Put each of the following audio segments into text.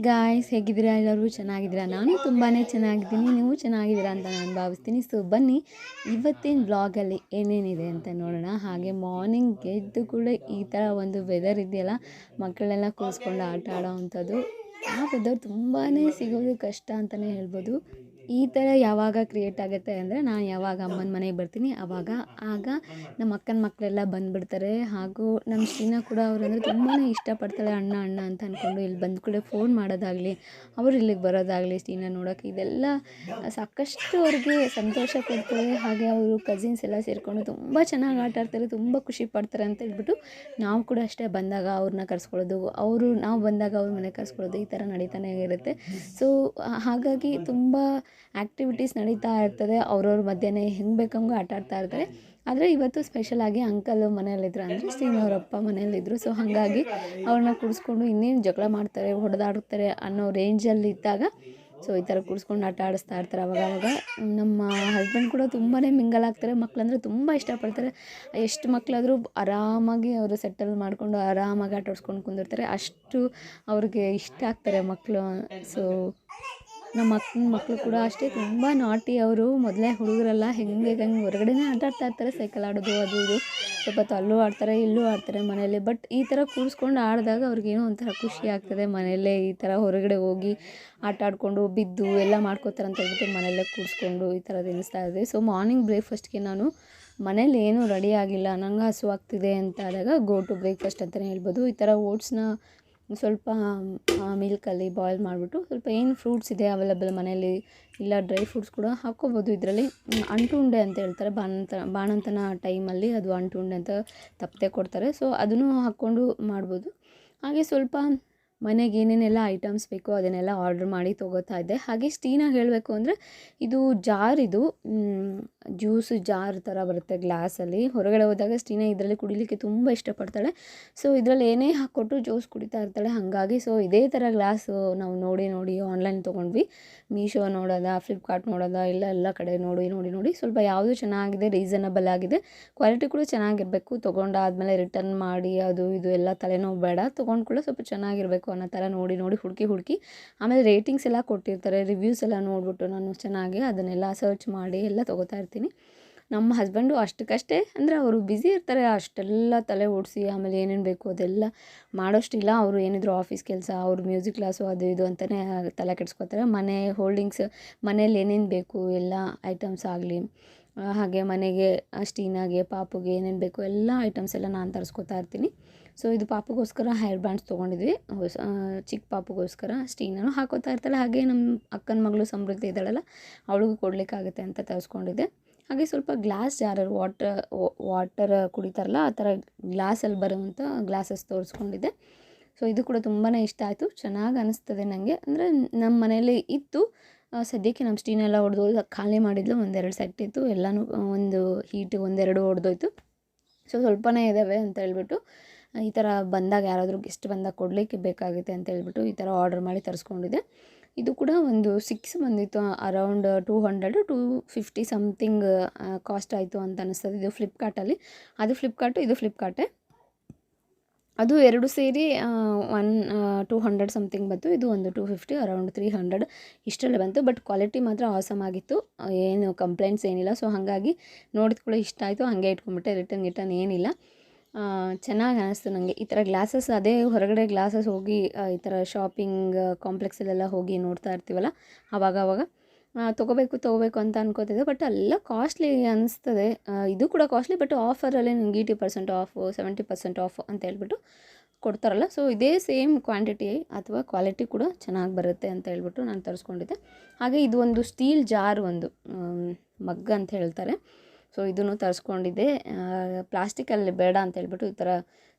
Guys ಹೇಗಿದ್ದೀರಾ ಎಲ್ಲರೂ? ಚೆನ್ನಾಗಿದ್ದೀರಾ? ನಾನು ತುಂಬಾ ಚೆನ್ನಾಗಿದ್ದೀನಿ. ನೀವು ಚೆನ್ನಾಗಿದ್ದೀರಾ ಅಂತ ನಾನು ಭಾವಿಸ್ತೀನಿ. ಸೊ ಬನ್ನಿ. ಇವತ್ತಿನ ಬ್ಲಾಗಲ್ಲಿ ಏನೇನಿದೆ ಅಂತ ನೋಡೋಣ. ಹಾಗೆ ಮಾರ್ನಿಂಗ್ ಎದ್ದು ಕೂಡ ಈ ಥರ ಒಂದು ವೆದರ್ ಇದೆಯಲ್ಲ ಮಕ್ಕಳೆಲ್ಲ ಕೂರಿಸ್ಕೊಂಡು ಆಟ ಆಡೋ ಅಂಥದ್ದು. ಆ ವೆದರ್ ತುಂಬಾ ಸಿಗೋದು ಕಷ್ಟ ಅಂತಲೇ ಹೇಳ್ಬೋದು. ಈ ಥರ ಯಾವಾಗ ಕ್ರಿಯೇಟ್ ಆಗುತ್ತೆ ಅಂದರೆ ನಾನು ಯಾವಾಗ ಅಮ್ಮನ ಮನೆಗೆ ಬರ್ತೀನಿ ಆವಾಗ ಆಗ ನಮ್ಮ ಅಕ್ಕನ ಮಕ್ಕಳೆಲ್ಲ ಬಂದುಬಿಡ್ತಾರೆ. ಹಾಗೂ ನಮ್ಮ ಶ್ರೀನ ಕೂಡ ಅವರಂದರೆ ತುಂಬಾ ಇಷ್ಟಪಡ್ತಾಳೆ ಅಣ್ಣ ಅಣ್ಣ ಅಂತ ಅಂದ್ಕೊಂಡು ಇಲ್ಲಿ ಬಂದ ಕೂಡ ಫೋನ್ ಮಾಡೋದಾಗಲಿ, ಅವರು ಇಲ್ಲಿಗೆ ಬರೋದಾಗಲಿ, ಶ್ರೀನಾ ನೋಡೋಕೆ ಇದೆಲ್ಲ ಸಾಕಷ್ಟು ಅವ್ರಿಗೆ ಸಂತೋಷ ಕೊಡ್ತಾರೆ. ಹಾಗೆ ಅವರು ಕಸಿನ್ಸ್ ಎಲ್ಲ ಸೇರಿಕೊಂಡು ತುಂಬ ಚೆನ್ನಾಗಿ ಆಟ ಆಡ್ತಾರೆ, ತುಂಬ ಖುಷಿ ಪಡ್ತಾರೆ ಅಂತ ಹೇಳ್ಬಿಟ್ಟು ನಾವು ಕೂಡ ಅಷ್ಟೇ ಬಂದಾಗ ಅವ್ರನ್ನ ಕರ್ಸ್ಕೊಳ್ಳೋದು, ಅವರು ನಾವು ಬಂದಾಗ ಅವ್ರ ಮನೆ ಕರ್ಸ್ಕೊಳ್ಳೋದು ಈ ಥರ ನಡೀತಾನೆ ಇರುತ್ತೆ. ಸೊ ಹಾಗಾಗಿ ತುಂಬ ಆ್ಯಕ್ಟಿವಿಟೀಸ್ ನಡೀತಾ ಇರ್ತದೆ, ಅವ್ರವ್ರ ಮಧ್ಯಾಹ್ನ ಹೆಂಗೆ ಬೇಕಂಗೂ ಆಟ ಆಡ್ತಾ ಇರ್ತಾರೆ. ಆದರೆ ಇವತ್ತು ಸ್ಪೆಷಲಾಗಿ ಅಂಕಲ್ ಮನೆಯಲ್ಲಿದ್ರು ಅಂದರೆ ಶ್ರೀನವರಪ್ಪ ಮನೆಯಲ್ಲಿದ್ದರು ಸೊ ಹಾಗಾಗಿ ಅವ್ರನ್ನ ಕೂರಿಸ್ಕೊಂಡು ಇನ್ನೇನು ಜಗಳ ಮಾಡ್ತಾರೆ ಹೊಡೆದಾಡ್ತಾರೆ ಅನ್ನೋ ರೇಂಜಲ್ಲಿ ಇದ್ದಾಗ ಸೊ ಈ ಥರ ಕೂರಿಸ್ಕೊಂಡು ಆಟ ಆಡಿಸ್ತಾ ಇರ್ತಾರೆ ಅವಾಗ ಅವಾಗ. ನಮ್ಮ ಹಸ್ಬೆಂಡ್ ಕೂಡ ತುಂಬಾ ಮಿಂಗಲ್ ಆಗ್ತಾರೆ. ಮಕ್ಕಳಂದ್ರೆ ತುಂಬ ಇಷ್ಟಪಡ್ತಾರೆ. ಎಷ್ಟು ಮಕ್ಕಳಾದರೂ ಆರಾಮಾಗಿ ಅವರು ಸೆಟಲ್ ಮಾಡಿಕೊಂಡು ಆರಾಮಾಗಿ ಆಟ ಆಡ್ಸ್ಕೊಂಡು ಕುಂದಿರ್ತಾರೆ. ಅಷ್ಟು ಅವ್ರಿಗೆ ಇಷ್ಟ ಆಗ್ತಾರೆ ಮಕ್ಕಳು ಸೊ ನಮ್ಮ ಅಕ್ಕನ ಮಕ್ಕಳು ಕೂಡ ಅಷ್ಟೇ. ತುಂಬ ನಾಟಿ ಅವರು. ಮೊದಲೇ ಹುಡುಗರೆಲ್ಲ ಹೆಂಗೆ ಹೆಂಗೆ ಹೊರಗಡೆನೇ ಆಟ ಆಡ್ತಾ ಇರ್ತಾರೆ. ಸೈಕಲ್ ಆಡೋದು, ಅದು ಇದು. ಸ್ವಲ್ಪ ಹೊತ್ತು ಅಲ್ಲೂ ಆಡ್ತಾರೆ, ಇಲ್ಲೂ ಆಡ್ತಾರೆ ಮನೆಯಲ್ಲಿ. ಬಟ್ ಈ ಥರ ಕೂರಿಸ್ಕೊಂಡು ಆಡಿದಾಗ ಅವ್ರಿಗೇನೋ ಒಂಥರ ಖುಷಿ ಆಗ್ತದೆ ಮನೆಯಲ್ಲೇ ಈ ಥರ ಹೊರಗಡೆ ಹೋಗಿ ಆಟ ಆಡಿಕೊಂಡು, ಬಿದ್ದು ಎಲ್ಲ ಮಾಡ್ಕೋತಾರೆ ಅಂತ ಹೇಳ್ಬಿಟ್ಟು ಮನೆಯಲ್ಲೇ ಕೂರಿಸ್ಕೊಂಡು ಈ ಥರ ತಿನ್ನಿಸ್ತಾ ಇದೆ ಸೊ ಮಾರ್ನಿಂಗ್ ಬ್ರೇಕ್ಫಾಸ್ಟ್ಗೆ ನಾನು ಮನೇಲಿ ಏನೂ ರೆಡಿ ಆಗಿಲ್ಲ. ನಂಗೆ ಹಸು ಆಗ್ತಿದೆ ಅಂತ ಆದಾಗ ಗೋ ಟು ಬ್ರೇಕ್ಫಾಸ್ಟ್ ಅಂತಲೇ ಹೇಳ್ಬೋದು. ಈ ಥರ ಓಟ್ಸ್ನ ಸ್ವಲ್ಪ ಮಿಲ್ಕಲ್ಲಿ ಬಾಯ್ಲ್ ಮಾಡಿಬಿಟ್ಟು ಸ್ವಲ್ಪ ಏನು ಫ್ರೂಟ್ಸ್ ಇದೆ ಅವೈಲೇಬಲ್ ಮನೆಯಲ್ಲಿ ಇಲ್ಲ ಡ್ರೈ ಫ್ರೂಟ್ಸ್ ಕೂಡ ಹಾಕ್ಕೋಬೋದು. ಇದರಲ್ಲಿ ಅಂಟುಂಡೆ ಅಂತ ಹೇಳ್ತಾರೆ. ಬಾಣಂತ, ಬಾಣಂತನ ಟೈಮಲ್ಲಿ ಅದು ಅಂಟುಂಡೆ ಅಂತ ತಪ್ಪದೆ ಕೊಡ್ತಾರೆ. ಸೊ ಅದನ್ನು ಹಾಕ್ಕೊಂಡು ಮಾಡ್ಬೋದು. ಹಾಗೆ ಸ್ವಲ್ಪ ಮನೆಗೆ ಏನೇನೆಲ್ಲ ಐಟಮ್ಸ್ ಬೇಕೋ ಅದನ್ನೆಲ್ಲ ಆರ್ಡ್ರ್ ಮಾಡಿ ತೊಗೋತಾ ಇದ್ದೆ. ಹಾಗೆ ಸ್ಟೀನಾಗಿ ಹೇಳಬೇಕು ಅಂದರೆ, ಇದು ಜಾರ್ ಇದು ಜ್ಯೂಸ್ ಜಾರ್ ಥರ ಬರುತ್ತೆ ಗ್ಲಾಸಲ್ಲಿ ಹೊರಗಡೆ ಹೋದಾಗ ಸ್ಟೀನ ಇದರಲ್ಲಿ ಕುಡಿಲಿಕ್ಕೆ ತುಂಬ ಇಷ್ಟಪಡ್ತಾಳೆ. ಸೊ ಇದರಲ್ಲಿ ಏನೇ ಹಾಕ್ಕೊಟ್ಟು ಜ್ಯೂಸ್ ಕುಡಿತಾ ಇರ್ತಾಳೆ ಹಾಗಾಗಿ. ಸೊ ಇದೇ ಥರ ಗ್ಲಾಸು ನಾವು ನೋಡಿ ನೋಡಿ ಆನ್ಲೈನ್ ತೊಗೊಂಡ್ವಿ. ಮೀಶೋ ನೋಡೋದ ಫ್ಲಿಪ್ಕಾರ್ಟ್ ನೋಡೋದ, ಇಲ್ಲ ಎಲ್ಲ ಕಡೆ ನೋಡಿ ನೋಡಿ ನೋಡಿ ಸ್ವಲ್ಪ ಯಾವುದು ಚೆನ್ನಾಗಿದೆ ರೀಸನಬಲ್ ಆಗಿದೆ. ಕ್ವಾಲಿಟಿ ಕೂಡ ಚೆನ್ನಾಗಿರಬೇಕು. ತೊಗೊಂಡಾದ್ಮೇಲೆ ರಿಟರ್ನ್ ಮಾಡಿ, ಅದು, ಇದು ಎಲ್ಲ ತಲೆನೋವು ಬೇಡ. ತೊಗೊಂಡು ಕೂಡ ಸ್ವಲ್ಪ ಚೆನ್ನಾಗಿರಬೇಕು. ಅನ್ನೋ ಥರ ನೋಡಿ ನೋಡಿ ಹುಡುಕಿ ಹುಡುಕಿ ಆಮೇಲೆ ರೇಟಿಂಗ್ಸ್ ಎಲ್ಲ ಕೊಟ್ಟಿರ್ತಾರೆ ರಿವ್ಯೂಸ್ ಎಲ್ಲ ನೋಡಿಬಿಟ್ಟು ನಾನು ಚೆನ್ನಾಗಿ ಅದನ್ನೆಲ್ಲ ಸರ್ಚ್ ಮಾಡಿ ಎಲ್ಲ ತೊಗೋತಾ ಇರ್ತೀನಿ. ನಮ್ಮ ಹಸ್ಬೆಂಡು ಅಷ್ಟಕ್ಕಷ್ಟೇ, ಅಂದರೆ ಅವರು ಬ್ಯುಸಿ ಇರ್ತಾರೆ, ಅಷ್ಟೆಲ್ಲ ತಲೆ ಓಡಿಸಿ ಆಮೇಲೆ ಏನೇನು ಬೇಕು ಅದೆಲ್ಲ ಮಾಡೋಷ್ಟಿಲ್ಲ. ಅವರು ಏನಿದ್ರು ಆಫೀಸ್ ಕೆಲಸ, ಅವ್ರ ಮ್ಯೂಸಿಕ್ ಕ್ಲಾಸು ಅದು ಇದು ಅಂತಲೇ ತಲೆ ಕೆಡಿಸ್ಕೊತಾರೆ. ಮನೆ ಹೋಲ್ಡಿಂಗ್ಸ್ ಮನೇಲಿ ಏನೇನು ಬೇಕು, ಎಲ್ಲ ಐಟಮ್ಸ್ ಆಗಲಿ, ಹಾಗೆ ಮನೆಗೆ ಸ್ಟೀನಾಗೆ ಪಾಪುಗೆ ಏನೇನು ಬೇಕು ಎಲ್ಲ ಐಟಮ್ಸ್ ಎಲ್ಲ ನಾನು ತರಿಸ್ಕೊತಾ ಇರ್ತೀನಿ. ಸೊ ಇದು ಪಾಪುಗೋಸ್ಕರ ಹೇರ್ ಬ್ಯಾಂಡ್ಸ್ ತೊಗೊಂಡಿದ್ವಿ. ಚಿಕ್ಕ ಪಾಪುಗೋಸ್ಕರ ಸ್ಟೀನೂ ಹಾಕೋತಾ ಇರ್ತಾಳೆ. ಹಾಗೆ ನಮ್ಮ ಅಕ್ಕನ ಮಗಳು ಸಮೃದ್ಧಿ ಇದ್ದಾಳಲ್ಲ, ಅವಳಿಗೂ ಕೊಡಲಿಕ್ಕಾಗುತ್ತೆ ಅಂತ ತರಿಸ್ಕೊಂಡಿದ್ದೆ. ಹಾಗೆ ಸ್ವಲ್ಪ ಗ್ಲಾಸ್ ಜಾರರ್ ವಾಟರ್ ವಾಟರ್ ಕುಡಿತಾರಲ್ಲ, ಆ ಥರ ಗ್ಲಾಸಲ್ಲಿ ಬರುವಂಥ ಗ್ಲಾಸಸ್ ತೋರಿಸ್ಕೊಂಡಿದ್ದೆ. ಸೊ ಇದು ಕೂಡ ತುಂಬಾ ಇಷ್ಟ ಆಯಿತು. ಚೆನ್ನಾಗಿ ಅನಿಸ್ತದೆ ನನಗೆ ಅಂದರೆ ನಮ್ಮ ಮನೇಲಿ ಇತ್ತು. ಸದ್ಯಕ್ಕೆ ನಮ್ಮ ಸ್ಟೀನೆಲ್ಲ ಹೊಡೆದು ಖಾಲಿ ಮಾಡಿದ್ಲು. ಒಂದೆರಡು ಸೆಟ್ ಇತ್ತು. ಎಲ್ಲನೂ ಒಂದು ಹೀಟಿಗೆ ಒಂದೆರಡು ಹೊಡೆದೋಯ್ತು ಸೊ ಸ್ವಲ್ಪನೇ ಇದ್ದಾವೆ ಅಂತ ಹೇಳ್ಬಿಟ್ಟು ಈ ಥರ ಬಂದಾಗ ಯಾರಾದರೂ ಗೆಸ್ಟ್ ಬಂದಾಗ ಕೊಡಲಿಕ್ಕೆ ಬೇಕಾಗುತ್ತೆ ಅಂತ ಹೇಳ್ಬಿಟ್ಟು ಈ ಥರ ಆರ್ಡರ್ ಮಾಡಿ ತರಿಸ್ಕೊಂಡಿದ್ದೆ. ಇದು ಕೂಡ ಒಂದು ಸಿಕ್ಸ್ ಬಂದಿತ್ತು around two hundred two fifty something cost ಆಯಿತು ಅಂತ ಅನಿಸ್ತದೆ. ಇದು ಫ್ಲಿಪ್ಕಾರ್ಟಲ್ಲಿ ಅದು ಫ್ಲಿಪ್ಕಾರ್ಟು ಇದು ಫ್ಲಿಪ್ಕಾರ್ಟೆ ಅದು ಎರಡು ಸೇರಿ ಒನ್ ಟೂ ಹಂಡ್ರೆಡ್ ಸಮಥಿಂಗ್ ಬಂತು. ಇದು ಒಂದು two fifty around three hundred ಇಷ್ಟರಲ್ಲಿ ಬಂತು. ಬಟ್ ಕ್ವಾಲಿಟಿ ಮಾತ್ರ ಆಸಮ್ ಆಗಿತ್ತು. ಏನು ಕಂಪ್ಲೇಂಟ್ಸ್ ಏನಿಲ್ಲ. ಸೊ ಹಾಗಾಗಿ ನೋಡಿದ ಕೂಡ ಇಷ್ಟ ಆಯಿತು. ಹಾಗೆ ಇಟ್ಕೊಂಬಿಟ್ಟೆ ರಿಟರ್ನ್ ಗಿಟರ್ನ್ ಏನಿಲ್ಲ. ಚೆನ್ನಾಗಿ ಅನ್ನಿಸ್ತು ನನಗೆ ಈ ಥರ ಗ್ಲಾಸಸ್ ಅದೇ ಹೊರಗಡೆ ಗ್ಲಾಸಸ್ ಹೋಗಿ ಈ ಥರ ಶಾಪಿಂಗ್ ಕಾಂಪ್ಲೆಕ್ಸಲ್ಲೆಲ್ಲ ಹೋಗಿ ನೋಡ್ತಾ ಇರ್ತೀವಲ್ಲ ಆವಾಗ ಆವಾಗ ತೊಗೋಬೇಕು ತೊಗೋಬೇಕು ಅಂತ ಅನ್ಕೋತಿದ್ದೆ ಬಟ್ ಎಲ್ಲ ಕಾಸ್ಟ್ಲಿ ಅನಿಸ್ತದೆ. ಇದು ಕೂಡ ಕಾಸ್ಟ್ಲಿ ಬಟ್ ಆಫರಲ್ಲೇ ನಿಮ್ಗೆ eighty percent off seventy percent off ಅಂತ ಹೇಳ್ಬಿಟ್ಟು ಕೊಡ್ತಾರಲ್ಲ. ಸೊ ಇದೇ ಸೇಮ್ ಕ್ವಾಂಟಿಟಿ ಅಥವಾ ಕ್ವಾಲಿಟಿ ಕೂಡ ಚೆನ್ನಾಗಿ ಬರುತ್ತೆ ಅಂತ ಹೇಳ್ಬಿಟ್ಟು ನಾನು ತರಿಸ್ಕೊಂಡಿದ್ದೆ. ಹಾಗೆ ಇದು ಒಂದು ಸ್ಟೀಲ್ ಜಾರ್ ಒಂದು ಮಗ್ ಅಂತ ಹೇಳ್ತಾರೆ. ಸೊ ಇದನ್ನು ತರಿಸ್ಕೊಂಡಿದ್ದೆ. ಪ್ಲಾಸ್ಟಿಕಲ್ಲಿ ಬೇಡ ಅಂತ ಹೇಳ್ಬಿಟ್ಟು ಈ ಥರ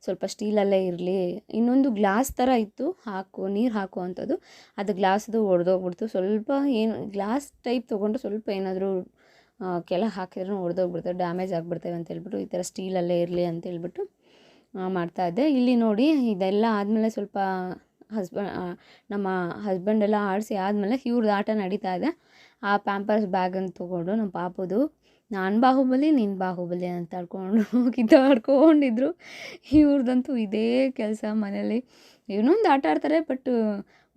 ಸ್ವಲ್ಪ ಸ್ಟೀಲಲ್ಲೇ ಇರಲಿ. ಇನ್ನೊಂದು ಗ್ಲಾಸ್ ಥರ ಇತ್ತು. ಹಾಕು, ನೀರು ಹಾಕು ಅಂಥದ್ದು ಅದು ಗ್ಲಾಸ್ದು ಒಡೆದೋಗ್ಬಿಡ್ತು. ಸ್ವಲ್ಪ ಏನು, ಗ್ಲಾಸ್ ಟೈಪ್ ತೊಗೊಂಡು ಸ್ವಲ್ಪ ಏನಾದರೂ ಕೆಲ ಹಾಕಿದ್ರೂ ಒಡೆದೋಗ್ಬಿಡ್ತವೆ ಡ್ಯಾಮೇಜ್ ಆಗಿಬಿಡ್ತೇವೆ ಅಂತ ಹೇಳ್ಬಿಟ್ಟು ಈ ಥರ ಸ್ಟೀಲಲ್ಲೇ ಇರಲಿ ಅಂತ ಹೇಳ್ಬಿಟ್ಟು ಮಾಡ್ತಾಯಿದ್ದೆ ಇಲ್ಲಿ ನೋಡಿ, ಇದೆಲ್ಲ ಆದಮೇಲೆ ಸ್ವಲ್ಪ ಹಸ್ಬೆಂಡ್ ನಮ್ಮ ಹಸ್ಬೆಂಡೆಲ್ಲ ಆಡಿಸಿ ಆದಮೇಲೆ ಇವ್ರದ್ದು ಆಟ ನಡೀತಾ ಇದೆ. ಆ, ಪ್ಯಾಂಪರ್ಸ್ ಬ್ಯಾಗನ್ನು ತೊಗೊಂಡು ನಮ್ಮ ಪಾಪದು ನಾನು ಬಾಹುಬಲಿ, ನೀನು ಬಾಹುಬಲಿ ಅಂತ ಆಡ್ಕೊಂಡು ಕಿತ್ತಾಡ್ಕೊಂಡಿದ್ರು ಇವ್ರದ್ದಂತೂ ಇದೇ ಕೆಲಸ ಮನೇಲಿ ಇನ್ನೊಂದು ಆಟ ಆಡ್ತಾರೆ ಬಟ್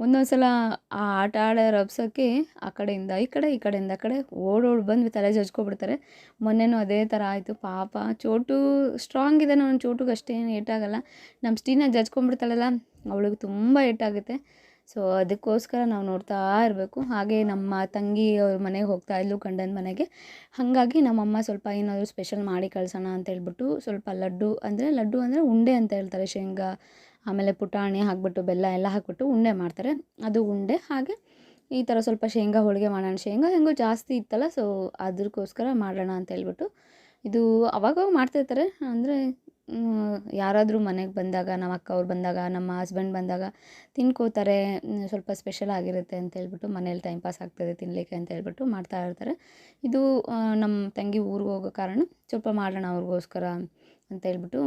ಒಂದೊಂದು ಸಲ ಆ ಆಟ ಆಡೋ ರಬ್ಸೋಕ್ಕೆ ಆ ಕಡೆಯಿಂದ, ಈ ಕಡೆ, ಈ ಕಡೆಯಿಂದ, ಆ ಕಡೆ ಓಡೋಡಿ ಬಂದು ತಲೆ ಜಜ್ಕೊಬಿಡ್ತಾರೆ. ಮೊನ್ನೆನೂ ಅದೇ ಥರ ಆಯಿತು, ಪಾಪ. ಚೋಟು ಸ್ಟ್ರಾಂಗ್ ಇದೆ ನನ್ನ ಚೋಟುಗೆ ಅಷ್ಟೇನು ಏಟಾಗಲ್ಲ. ನಮ್ಮ ಸ್ಟೀನ ಜಜ್ಕೊಂಡ್ಬಿಡ್ತಾಳಲ್ಲ, ಅವಳಿಗೆ ತುಂಬ ಏಟಾಗುತ್ತೆ. ಸೊ ಅದಕ್ಕೋಸ್ಕರ ನಾವು ನೋಡ್ತಾ ಇರಬೇಕು. ಹಾಗೆ ನಮ್ಮ ತಂಗಿ ಅವ್ರ ಮನೆಗೆ ಹೋಗ್ತಾ ಇದ್ಲು ಗಂಡನ ಮನೆಗೆ. ಹಾಗಾಗಿ ನಮ್ಮಮ್ಮ ಸ್ವಲ್ಪ ಏನಾದರೂ ಸ್ಪೆಷಲ್ ಮಾಡಿ ಕಳ್ಸೋಣ ಅಂತ ಹೇಳ್ಬಿಟ್ಟು ಸ್ವಲ್ಪ ಲಡ್ಡು ಅಂದರೆ ಲಡ್ಡು ಅಂದರೆ ಉಂಡೆ ಅಂತ ಹೇಳ್ತಾರೆ. ಶೇಂಗಾ, ಆಮೇಲೆ ಪುಟಾಣಿ ಹಾಕ್ಬಿಟ್ಟು ಬೆಲ್ಲ ಎಲ್ಲ ಹಾಕ್ಬಿಟ್ಟು ಉಂಡೆ ಮಾಡ್ತಾರೆ. ಅದು ಉಂಡೆ. ಹಾಗೆ ಈ ಥರ ಸ್ವಲ್ಪ ಶೇಂಗಾ ಹೋಳಿಗೆ ಮಾಡೋಣ. ಶೇಂಗಾ ಹೆಂಗೋ ಜಾಸ್ತಿ ಇತ್ತಲ್ಲ ಸೊ ಅದಕ್ಕೋಸ್ಕರ ಮಾಡೋಣ ಅಂತ ಹೇಳ್ಬಿಟ್ಟು. ಇದು ಅವಾಗವಾಗ ಮಾಡ್ತಿರ್ತಾರೆ. ಅಂದರೆ ಯಾರಾದರೂ ಮನೆಗೆ ಬಂದಾಗ ನಮ್ಮ ಅಕ್ಕ ಅವ್ರು ಬಂದಾಗ, ನಮ್ಮ ಹಸ್ಬೆಂಡ್ ಬಂದಾಗ ತಿನ್ಕೋತಾರೆ ಸ್ವಲ್ಪ ಸ್ಪೆಷಲ್ ಆಗಿರುತ್ತೆ ಅಂತ ಹೇಳ್ಬಿಟ್ಟು ಮನೇಲಿ ಟೈಮ್ ಪಾಸ್ ಆಗ್ತದೆ ತಿನ್ನಲಿಕ್ಕೆ ಅಂತ ಹೇಳ್ಬಿಟ್ಟು ಮಾಡ್ತಾ ಇರ್ತಾರೆ. ಇದು ನಮ್ಮ ತಂಗಿ ಊರಿಗೆ ಹೋಗೋ ಕಾರಣ ಸ್ವಲ್ಪ ಮಾಡೋಣ ಅವ್ರಿಗೋಸ್ಕರ ಅಂತ ಹೇಳ್ಬಿಟ್ಟು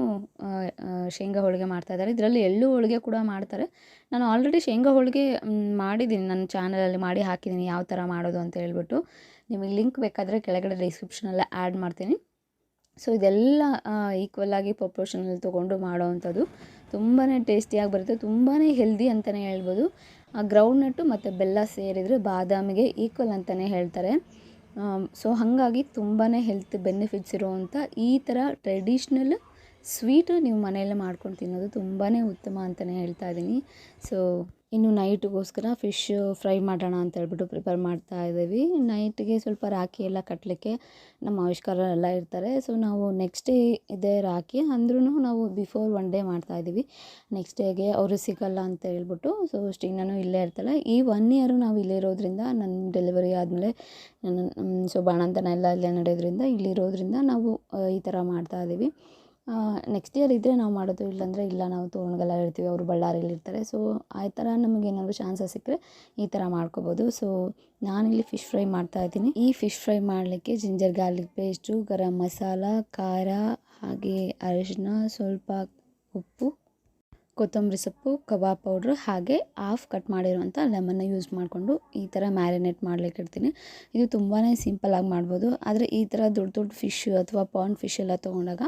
ಶೇಂಗಾ ಹೋಳಿಗೆ ಮಾಡ್ತಾ ಇದ್ದಾರೆ. ಇದರಲ್ಲಿ ಎಳ್ಳು ಹೋಳಿಗೆ ಕೂಡ ಮಾಡ್ತಾರೆ. ನಾನು ಆಲ್ರೆಡಿ ಶೇಂಗಾ ಹೋಳಿಗೆ ಮಾಡಿದ್ದೀನಿ ನನ್ನ ಚಾನಲಲ್ಲಿ ಮಾಡಿ ಹಾಕಿದ್ದೀನಿ ಯಾವ ಥರ ಮಾಡೋದು ಅಂತ ಹೇಳ್ಬಿಟ್ಟು. ನಿಮಗೆ ಲಿಂಕ್ ಬೇಕಾದರೆ ಕೆಳಗಡೆ ಡಿಸ್ಕ್ರಿಪ್ಷನಲ್ಲಿ ಆ್ಯಡ್ ಮಾಡ್ತೀನಿ. ಸೊ ಇದೆಲ್ಲ ಈಕ್ವಲ್ ಆಗಿ ಪ್ರಪೋರ್ಷನಲ್ಲಿ ತೊಗೊಂಡು ಮಾಡೋವಂಥದ್ದು ತುಂಬಾ ಟೇಸ್ಟಿಯಾಗಿ ಬರುತ್ತೆ ತುಂಬಾ ಹೆಲ್ದಿ ಅಂತಲೇ ಹೇಳ್ಬೋದು. ಆ ಗ್ರೌಂಡ್ ನಟ್ಟು ಮತ್ತು ಬೆಲ್ಲ ಸೇರಿದರೆ ಬಾದಾಮಿಗೆ ಈಕ್ವಲ್ ಅಂತಲೇ ಹೇಳ್ತಾರೆ. ಸೊ ಹಾಗಾಗಿ ತುಂಬಾ ಹೆಲ್ತ್ ಬೆನಿಫಿಟ್ಸ್ ಇರುವಂಥ ಈ ಥರ ಟ್ರೆಡಿಷ್ನಲ್ ಸ್ವೀಟು ನೀವು ಮನೆಯಲ್ಲೇ ಮಾಡ್ಕೊಂಡು ತಿನ್ನೋದು ತುಂಬಾ ಉತ್ತಮ ಅಂತಲೇ ಹೇಳ್ತಾ ಇದ್ದೀನಿ. ಸೊ ಇನ್ನು ನೈಟ್ಗೋಸ್ಕರ ಫಿಶ್ ಫ್ರೈ ಮಾಡೋಣ ಅಂತ ಹೇಳ್ಬಿಟ್ಟು ಪ್ರಿಪೇರ್ ಮಾಡ್ತಾ ಇದ್ದೀವಿ. ನೈಟ್ಗೆ ಸ್ವಲ್ಪ ರಾಖಿ ಎಲ್ಲ ಕಟ್ಟಲಿಕ್ಕೆ ನಮ್ಮ ಆವಿಷ್ಕಾರ ಎಲ್ಲ ಇರ್ತಾರೆ. ಸೊ ನಾವು ನೆಕ್ಸ್ಟ್ ಡೇ ಇದೆ ರಾಖಿ ಅಂದ್ರೂ ನಾವು ಬಿಫೋರ್ ಒನ್ ಡೇ ಮಾಡ್ತಾ ಇದ್ದೀವಿ. ನೆಕ್ಸ್ಟ್ ಡೇಗೆ ಅವರು ಸಿಗಲ್ಲ ಅಂತ ಹೇಳ್ಬಿಟ್ಟು ಸೊ ನಾನು ಇಲ್ಲೇ ಇರ್ತಲ್ಲ ಈ ಒನ್ ಇಯರು ನಾವು ಇಲ್ಲೇ ಇರೋದ್ರಿಂದ ನನ್ನ ಡೆಲಿವರಿ ಆದಮೇಲೆ ನನ್ನ ಸೊ ಬಾಣಂತನ ಎಲ್ಲ ಇಲ್ಲೇ ನಡೆಯೋದ್ರಿಂದ, ಇಲ್ಲಿರೋದ್ರಿಂದ ನಾವು ಈ ಥರ ಮಾಡ್ತಾ ಇದ್ದೀವಿ. ನೆಕ್ಸ್ಟ್ ಇಯರ್ ಇದ್ದರೆ ನಾವು ಮಾಡೋದು ಇಲ್ಲಾಂದರೆ ಇಲ್ಲ, ನಾವು ತೋರಣಗೆಲ್ಲ ಇರ್ತೀವಿ ಅವರು ಬಳ್ಳಾರಿಯಲ್ಲಿ ಇರ್ತಾರೆ. ಸೊ ಆ ಥರ ನಮಗೇನಾದರೂ ಚಾನ್ಸಸ್ ಸಿಕ್ಕರೆ ಈ ಥರ ಮಾಡ್ಕೋಬೋದು. ಸೊ ನಾನಿಲ್ಲಿ ಫಿಶ್ ಫ್ರೈ ಮಾಡ್ತಾ ಇದ್ದೀನಿ. ಈ ಫಿಶ್ ಫ್ರೈ ಮಾಡಲಿಕ್ಕೆ ginger garlic paste garam masala, ಖಾರ, ಹಾಗೆ ಅರಿಶಿನ ಸ್ವಲ್ಪ ಉಪ್ಪು ಕೊತ್ತಂಬರಿ ಸೊಪ್ಪು, ಕಬಾಬ್ ಪೌಡ್ರು ಹಾಗೆ ಹಾಫ್ ಕಟ್ ಮಾಡಿರುವಂಥ ಲೆಮನ್ನ ಯೂಸ್ ಮಾಡಿಕೊಂಡು ಈ ಥರ ಮ್ಯಾರಿನೇಟ್ ಮಾಡ್ಲಿಕ್ಕೆ ಇಡ್ತೀನಿ. ಇದು ತುಂಬಾ ಸಿಂಪಲಾಗಿ ಮಾಡ್ಬೋದು. ಆದರೆ ಈ ಥರ ದೊಡ್ಡ ದೊಡ್ಡ ಫಿಶ್ ಅಥವಾ ಪಾಂಡ್ ಫಿಶ್ ಎಲ್ಲ ತೊಗೊಂಡಾಗ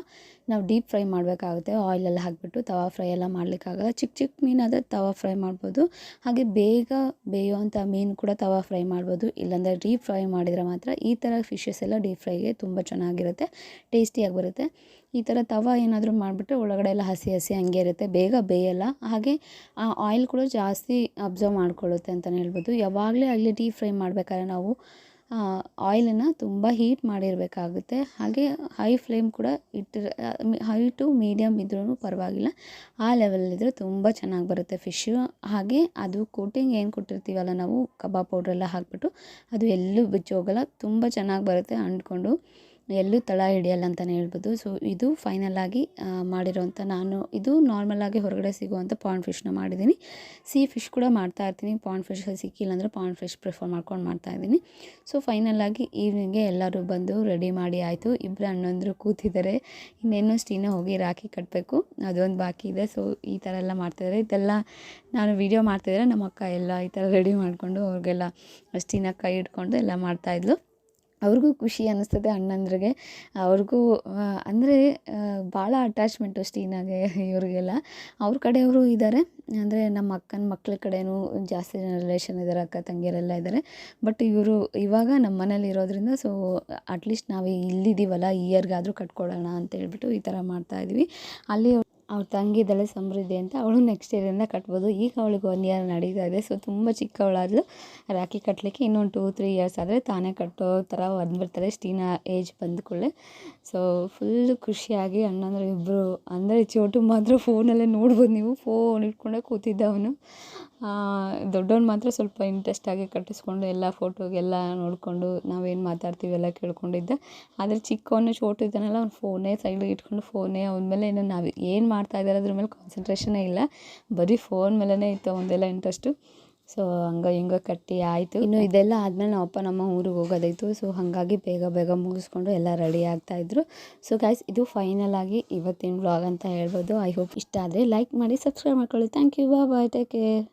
ನಾವು ಡೀಪ್ ಫ್ರೈ ಮಾಡಬೇಕಾಗುತ್ತೆ. ಆಯಿಲೆಲ್ಲ ಹಾಕಿಬಿಟ್ಟು ತವಾ ಫ್ರೈ ಎಲ್ಲ ಮಾಡಲಿಕ್ಕಾಗಲ್ಲ. ಚಿಕ್ಕ ಚಿಕ್ಕ ಮೀನಾದರೆ ತವಾ ಫ್ರೈ ಮಾಡ್ಬೋದು. ಹಾಗೆ ಬೇಗ ಬೇಯುವಂಥ ಮೀನು ಕೂಡ ತವಾ ಫ್ರೈ ಮಾಡ್ಬೋದು. ಇಲ್ಲಾಂದರೆ ಡೀಪ್ ಫ್ರೈ ಮಾಡಿದರೆ ಮಾತ್ರ ಈ ಥರ ಫಿಶಸ್ ಎಲ್ಲ ಡೀಪ್ ಫ್ರೈಗೆ ತುಂಬ ಚೆನ್ನಾಗಿರುತ್ತೆ. ಟೇಸ್ಟಿಯಾಗಿ ಬರುತ್ತೆ. ಈ ಥರ ತವ ಏನಾದರೂ ಮಾಡಿಬಿಟ್ರೆ ಒಳಗಡೆ ಎಲ್ಲ ಹಸಿ ಹಸಿ ಹಂಗೆ ಇರುತ್ತೆ. ಬೇಗ ಬೇಯಲ್ಲ. ಹಾಗೆ ಆ ಆಯಿಲ್ ಕೂಡ ಜಾಸ್ತಿ ಅಬ್ಸರ್ವ್ ಮಾಡ್ಕೊಳ್ಳುತ್ತೆ ಅಂತಲೇ ಹೇಳ್ಬೋದು. ಯಾವಾಗಲೇ ಆಗಲಿ ಡೀಪ್ ಫ್ರೈ ಮಾಡಬೇಕಾದ್ರೆ ನಾವು ಆಯಿಲನ್ನು ತುಂಬ ಹೀಟ್ ಮಾಡಿರಬೇಕಾಗುತ್ತೆ. ಹಾಗೆ ಹೈ ಫ್ಲೇಮ್ ಕೂಡ ಇಟ್ಟಿರ ಹೈ ಟು ಮೀಡಿಯಮ್ ಇದ್ರೂ ಪರವಾಗಿಲ್ಲ. ಆ ಲೆವೆಲಿದ್ದರೆ ತುಂಬ ಚೆನ್ನಾಗಿ ಬರುತ್ತೆ ಫಿಶ್ಶು ಹಾಗೆ ಅದು ಕೋಟಿಂಗ್ ಏನು ಕೊಟ್ಟಿರ್ತೀವಲ್ಲ ನಾವು, ಕಬಾಬ್ ಪೌಡ್ರೆಲ್ಲ ಹಾಕ್ಬಿಟ್ಟು ಅದು ಎಲ್ಲೂ ಬಿಚ್ಚೋಗಲ್ಲ. ತುಂಬ ಚೆನ್ನಾಗಿ ಬರುತ್ತೆ ಅಂದ್ಕೊಂಡು ಎಲ್ಲೂ ತಳ ಹಿಡಿಯಲ್ಲ ಅಂತಲೇ ಹೇಳ್ಬೋದು. ಸೊ ಇದು ಫೈನಲಾಗಿ ಮಾಡಿರೋವಂಥ ನಾನು, ಇದು ನಾರ್ಮಲ್ ಆಗಿ ಹೊರಗಡೆ ಸಿಗುವಂಥ ಪಾಂಡ್ ಫಿಶ್ನ ಮಾಡಿದ್ದೀನಿ. ಸೀ ಫಿಶ್ ಕೂಡ ಮಾಡ್ತಾ ಇರ್ತೀನಿ. ಪಾಂಡ್ ಫಿಶ್ ಸಿಕ್ಕಿಲ್ಲ ಅಂದರೆ ಪಾಂಡ್ ಫಿಶ್ ಪ್ರಿಫರ್ ಮಾಡ್ಕೊಂಡು ಮಾಡ್ತಾ ಇದ್ದೀನಿ. ಸೊ ಫೈನಲಾಗಿ ಆಗಿ ಈವ್ನಿಂಗ್ಗೆ ಎಲ್ಲರೂ ಬಂದು ರೆಡಿ ಮಾಡಿ ಆಯಿತು. ಇಬ್ಬರು ಅಣ್ಣಂದರು ಕೂತಿದ್ದಾರೆ. ಇನ್ನೇನು ಸ್ಟೀನ ಹೋಗಿ ರಾಖಿ ಕಟ್ಟಬೇಕು ಅದೊಂದು ಬಾಕಿ ಇದೆ. ಸೊ ಈ ಥರ ಎಲ್ಲ ಮಾಡ್ತಾಯಿದ್ದಾರೆ ಇದೆಲ್ಲ ನಾನು ವೀಡಿಯೋ ಮಾಡ್ತಿದ್ದರೆ ನಮ್ಮ ಅಕ್ಕ ಎಲ್ಲ ಈ ಥರ ರೆಡಿ ಮಾಡಿಕೊಂಡು ಅವ್ರಿಗೆಲ್ಲ ಸ್ಟೀನ ಕೈ ಹಿಡ್ಕೊಂಡು ಎಲ್ಲ ಮಾಡ್ತಾಯಿದ್ಲು ಅವ್ರಿಗೂ ಖುಷಿ ಅನ್ನಿಸ್ತದೆ ಅಣ್ಣಂದ್ರಿಗೆ. ಅವ್ರಿಗೂ ಅಂದರೆ ಭಾಳ ಅಟ್ಯಾಚ್ಮೆಂಟು ಸ್ಟೀನಾಗೆ ಇವ್ರಿಗೆಲ್ಲ. ಅವ್ರ ಕಡೆಯವರು ಇದ್ದಾರೆ ಅಂದರೆ, ನಮ್ಮ ಅಕ್ಕನ ಮಕ್ಳ ಕಡೆಯೂ ಜಾಸ್ತಿ ಜನ ರಿಲೇಷನ್ ಇದ್ದಾರೆ ಅಕ್ಕ ತಂಗಿಯರೆಲ್ಲ ಇದ್ದಾರೆ ಬಟ್ ಇವರು ಇವಾಗ ನಮ್ಮ ಮನೇಲಿ ಇರೋದ್ರಿಂದ ಸೊ ಅಟ್ಲೀಸ್ಟ್ ನಾವು ಇಲ್ಲಿದ್ದೀವಲ್ಲ, ಈ ಇಯರ್ಗಾದರೂ ಕಟ್ಕೊಳ್ಳೋಣ ಅಂತ ಹೇಳ್ಬಿಟ್ಟು ಈ ಥರ ಮಾಡ್ತಾಯಿದ್ವಿ ಅಲ್ಲಿ ತಂಗಿ ಇದ್ದಾಳೆ ಸಮೃದ್ಧಿ ಅಂತ ಅವಳು ನೆಕ್ಸ್ಟ್ ಇಯರಿಂದ ಕಟ್ಬೋದು. ಈಗ ಅವಳಿಗೆ ಒನ್ ಇಯರ್ ನಡೀತಾ ಇದೆ. ಸೊ ತುಂಬ ಚಿಕ್ಕವಳಾದ್ಲು ರಾಖಿ ಕಟ್ಟಲಿಕ್ಕೆ ಇನ್ನೊಂದು ಟೂ ತ್ರೀ ಇಯರ್ಸ್ ಆದರೆ ತಾನೇ ಕಟ್ಟೋ ಥರ ಬಂದುಬಿಡ್ತಾರೆ. ಸ್ಟೀನ ಏಜ್ ಬಂದ ಕೂಡಲೇ. ಸೊ ಫುಲ್ಲು ಖುಷಿಯಾಗಿ ಅಣ್ಣಂದ್ರೆ ಇಬ್ಬರು ಅಂದರೆ ಚೋಟು ಮಾತ್ರ ಫೋನಲ್ಲೇ ನೋಡ್ಬೋದು ನೀವು. ಫೋನ್ ಇಟ್ಕೊಂಡೇ ಕೂತಿದ್ದ ಅವನು. ದೊಡ್ಡವನು ಮಾತ್ರ ಸ್ವಲ್ಪ ಇಂಟ್ರೆಸ್ಟಾಗಿ ಕಟ್ಟಿಸ್ಕೊಂಡು ಎಲ್ಲ ಫೋಟೋಗೆಲ್ಲ ನೋಡಿಕೊಂಡು ನಾವೇನು ಮಾತಾಡ್ತೀವಿ ಎಲ್ಲ ಕೇಳ್ಕೊಂಡಿದ್ದ. ಆದರೆ ಚಿಕ್ಕವನು ಚೋಟು ಇದ್ದಾನಲ್ಲ, ಅವ್ನು ಫೋನೇ ಸೈಡಿಗೆ ಇಟ್ಕೊಂಡು ಫೋನೇ ಅವನ ಮೇಲೆ ಏನು ನಾವು ಏನು ಮಾಡ್ತಾ ಇದ್ದಾರೆ ಅದ್ರ ಮೇಲೆ ಕಾನ್ಸಂಟ್ರೇಷನೇ ಇಲ್ಲ. ಬರೀ ಫೋನ್ ಮೇಲೇ ಇತ್ತು ಅವಂದೆಲ್ಲ ಇಂಟ್ರೆಸ್ಟು ಸೊ ಹಂಗೆ ಹಿಂಗೆ ಕಟ್ಟಿ ಆಯಿತು. ಇನ್ನು ಇದೆಲ್ಲ ಆದಮೇಲೆ ನಮ್ಮ ಅಪ್ಪ ನಮ್ಮ ಊರಿಗೆ ಹೋಗೋದಾಯಿತು. ಸೊ ಹಾಗಾಗಿ ಬೇಗ ಬೇಗ ಮುಗಿಸ್ಕೊಂಡು ಎಲ್ಲ ರೆಡಿ ಆಗ್ತಾಯಿದ್ರು ಸೊ ಗೈಸ್ ಇದು ಫೈನಲ್ ಆಗಿ ಇವತ್ತಿನ ವ್ಲಾಗ್ ಅಂತ ಹೇಳ್ಬೋದು. ಐ ಹೋಪ್ ಇಷ್ಟ ಆದರೆ ಲೈಕ್ ಮಾಡಿ ಸಬ್ಸ್ಕ್ರೈಬ್ ಮಾಡ್ಕೊಳ್ಳಿ. ಥ್ಯಾಂಕ್ ಯು ಬಾ ಬಾಯ್ ಟೇಕ್ ಕೇರ್